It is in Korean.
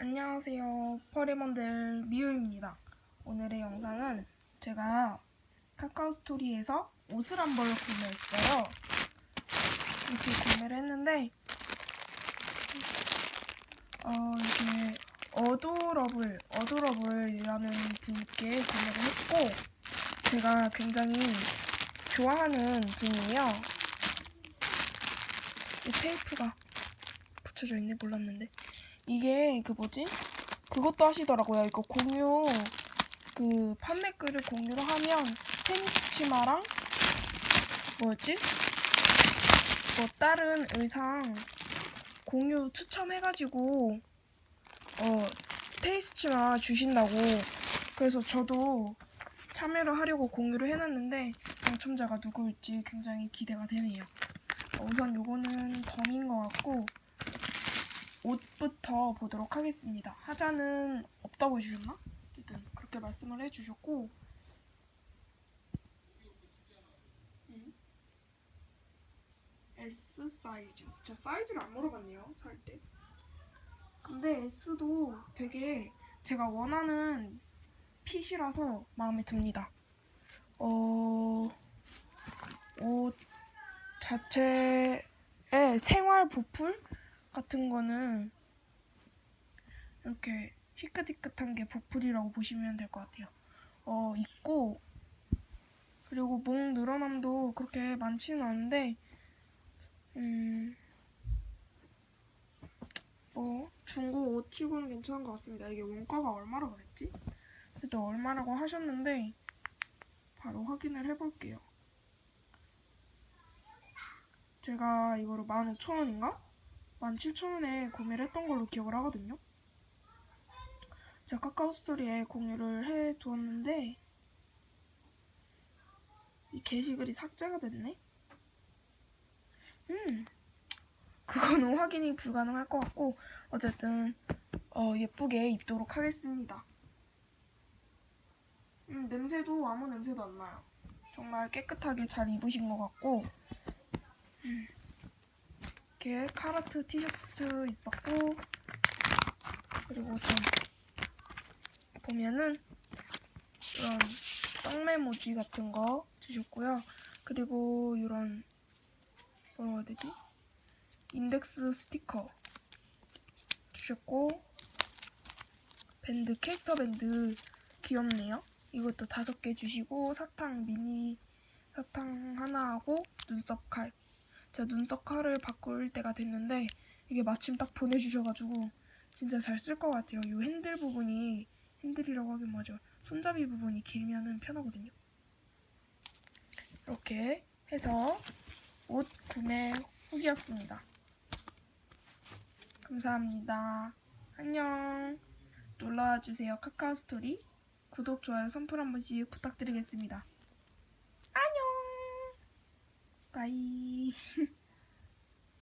안녕하세요. 퍼리먼들 미우입니다. 오늘의 영상은 제가 카카오 스토리에서 옷을 한 벌 구매했어요. 이렇게 구매를 했는데, 어, 이렇게 어도러블, 어도러블이라는 분께 구매를 했고, 제가 굉장히 좋아하는 분이에요. 이 테이프가 붙여져 있네, 몰랐는데. 이게 그 뭐지? 그것도 하시더라고요. 이거 공유 그 판매글을 공유를 하면 테니스 치마랑 뭐였지? 뭐 다른 의상 공유 추첨해가지고 어 테니스 치마 주신다고 그래서 저도 참여를 하려고 공유를 해놨는데 당첨자가 누구일지 굉장히 기대가 되네요. 어, 우선 요거는 덤인 것 같고 옷부터 보도록 하겠습니다. 하자는 없다고 해주셨나? 어쨌든 그렇게 말씀을 해주셨고 음. S 사이즈 제가 사이즈를 안 물어봤네요 살 때 근데 S도 되게 제가 원하는 핏이라서 마음에 듭니다 어... 옷 자체의 생활 보풀 같은 거는 이렇게 희끗희끗한 게 보풀이라고 보시면 될 것 같아요. 어, 있고, 그리고 목 늘어남도 그렇게 많지는 않은데, 음, 뭐, 중고 옷 치고는 괜찮은 것 같습니다. 이게 원가가 얼마라고 그랬지? 일단 얼마라고 하셨는데, 바로 확인을 해볼게요. 제가 이거를 15,000원인가? 17,000원에 구매를 했던 걸로 기억을 하거든요. 제가 카카오 스토리에 공유를 해 두었는데 이 게시글이 삭제가 됐네. 음, 그거는 확인이 불가능할 것 같고 어쨌든 어, 예쁘게 입도록 하겠습니다. 음, 냄새도 아무 냄새도 안 나요. 정말 깨끗하게 잘 입으신 것 같고 음. 이렇게 카라트 티셔츠 있었고 그리고 좀 보면은 이런 떡메모지 같은 거 주셨고요. 그리고 이런 뭐라고 해야 되지? 인덱스 스티커 주셨고 밴드 캐릭터 밴드 귀엽네요. 이것도 다섯 개 주시고 사탕 미니 사탕 하나 하고 눈썹 칼 제가 눈썹 칼을 바꿀 때가 됐는데 이게 마침 딱 보내주셔가지고 진짜 잘 쓸 것 같아요. 이 핸들 부분이 핸들이라고 하긴 뭐죠. 손잡이 부분이 길면은 편하거든요. 이렇게 해서 옷 구매 후기였습니다. 감사합니다. 안녕. 놀러와 주세요. 카카오 스토리 구독, 좋아요, 선풀 한 번씩 부탁드리겠습니다. 안녕. 바이.